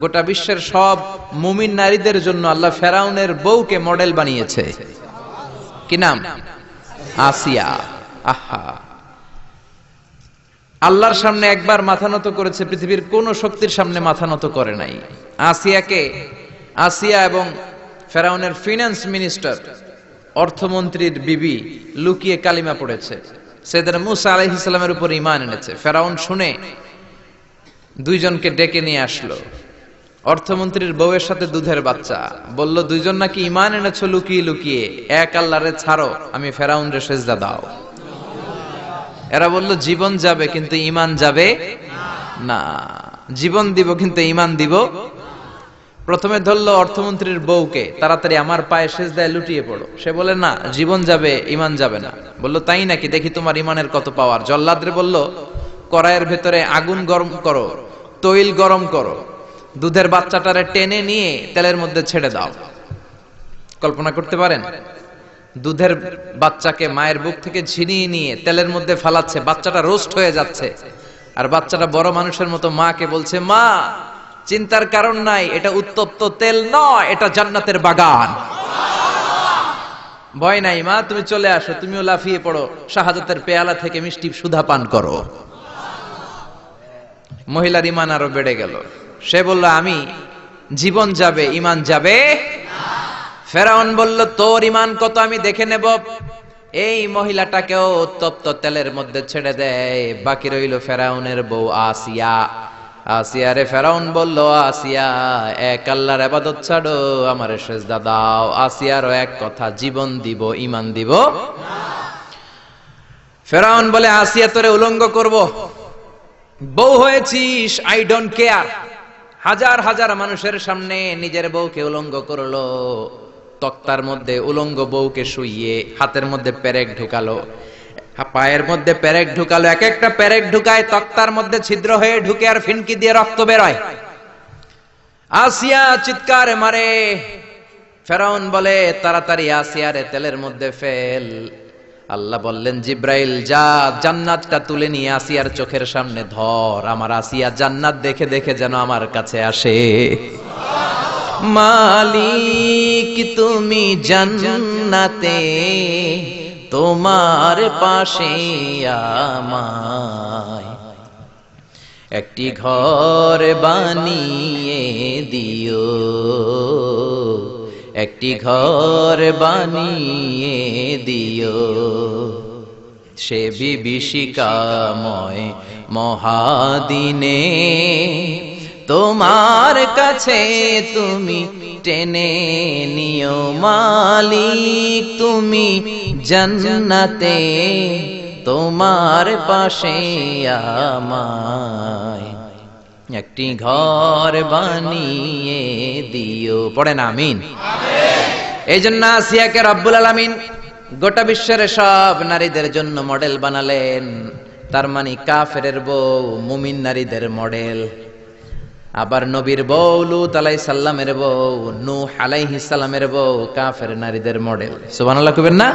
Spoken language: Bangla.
গোটা বিশ্বের সব মুমিন নারীদের জন্য আল্লাহ ফেরাউনের বউকে মডেল বানিয়েছে। কি নাম? আসিয়া। আহা। আল্লাহর সামনে একবার মাথা নত করেছে, পৃথিবীর কোন শক্তির সামনে মাথা নত করে নাই। আসিয়াকে, আসিয়া এবং ফেরাউনের ফিনান্স মিনিস্টার অর্থমন্ত্রীর বিবি লুকিয়ে কালিমা পড়েছে। সেদিন মুসা আলাইহিস সালামের উপর ইমান এনেছে। ফেরাউন শুনে দুইজনকে ডেকে নিয়ে আসলো। অর্থমন্ত্রীর বউয়ের সাথে দুধের বাচ্চা। বলল, দুইজন নাকি ইমান এনেছো লুকিয়ে লুকিয়ে। এক আল্লাহরে ছাড়ো, আমি ফেরাউন রে সেজদা দাও। এরা বলল, জীবন যাবে, কিন্তু ইমান যাবে না। জীবন দিব, কিন্তু ইমান দিব প্রথমে ধরলো অর্থমন্ত্রীর বউকে, তাড়াতাড়ি আমার পায়ে সেজদায় লুটিয়ে পড়ো। সে বলে, না, জীবন যাবে ইমান যাবে না। বলল, তাই নাকি? দেখি তোমার ইমানের কত পাওয়ার। জল্লাদরে বলল, কড়াইয়ের ভেতরে আগুন গরম করো, তৈল গরম করো। দুধের বাচ্চাটারে টেনে নিয়ে তেলের মধ্যে ছেড়ে দাও। কল্পনা করতে পারেন? দুধের বাচ্চাকে মায়ের বুক থেকে ছিনিয়ে নিয়ে তেলের মধ্যে ফালাচ্ছে, বাচ্চাটা রোস্ট হয়ে যাচ্ছে, আর বাচ্চাটা বড় মানুষের মতো মাকে বলছে, মা, চিন্তার কারণ নাই, এটা উত্তপ্ত তেল নয়, এটা জান্নাতের বাগান। ভয় নাই, মা, তুমি চলে আসো, তুমিও লাফিয়ে পড়ো, শাহাদাতের পেয়ালা থেকে মিষ্টি সুধা পান করো। মহিলার ইমান আরও বেড়ে গেল। সে বলল, আমি, জীবন যাবে ইমান যাবে? ফেরাউন বলল, তোর ইমান কত আমি দেখে নেব। এই মহিলাটাকেও তপ্ত তেলের মধ্যে ছেড়ে দেয় বাকি রইল ফেরাউনের বউ আসিয়া। আসিয়া রে ফেরাউন বলল, আসিয়া, এক আল্লাহর আবাদত ছাড়ো, আমার সেজদা দাও। আসিয়ারও এক কথা, জীবন দিব ইমান দিব ফেরাউন বলে, আসিয়া তোরে উলঙ্গ করব। বউ হয়েছিস, আই ডোন্ট কেয়ার। হাজার হাজার মানুষের সামনে নিজের বউকে উলঙ্গ করল, তক্তার মধ্যে উলঙ্গ বউকে শুইয়ে হাতের মধ্যে পেরেক ঢুকালো। পায়ের মধ্যে পেরেক ঢুকালো, এক একটা পেরেক ঢুকায় তক্তার মধ্যে ছিদ্র হয়ে ঢুকে আর ফিনকি দিয়ে রক্ত বেরোয় আসিয়া চিৎকার মারে, ফেরাউন বলে, তাড়াতাড়ি আসিয়ারে তেলের মধ্যে ফেল। আল্লাহ বললেন, জিব্রাইল, যা, জান্নাতটা তুলে নিয়ে আসিয়ার চোখের সামনে ধর। আমার আসিয়া জান্নাত দেখে দেখে যেন আমার কাছে আসে। মালিক, তুমি জান্নাতে, তোমার পাশে আমায় একটি ঘর বানিয়ে দিও। একটি ঘর বানিয়ে দিও। সে বিভীষিকাময় মহাদিনে, তোমার কাছে তুমি টেনে নিও মালিক, তুমি জান্নাতে, তোমার পাশে আমায় একটি ঘর বানিয়ে দিও। পড়েন, আমিন। এই জন্য আসিয়াকে রব্বুল আলামিন গোটা বিশ্বের সব নারীদের জন্য মডেল বানালেন। তার মানে কাফের বউ, মুমিন নারীদের মডেল। আবার নবীর বউ, লুত আলাই সাল্লামের বউ, নূহ আলাইহিস সালামের বউ, কাফের নারীদের মডেল। সুবহানাল্লাহ কইবেন না?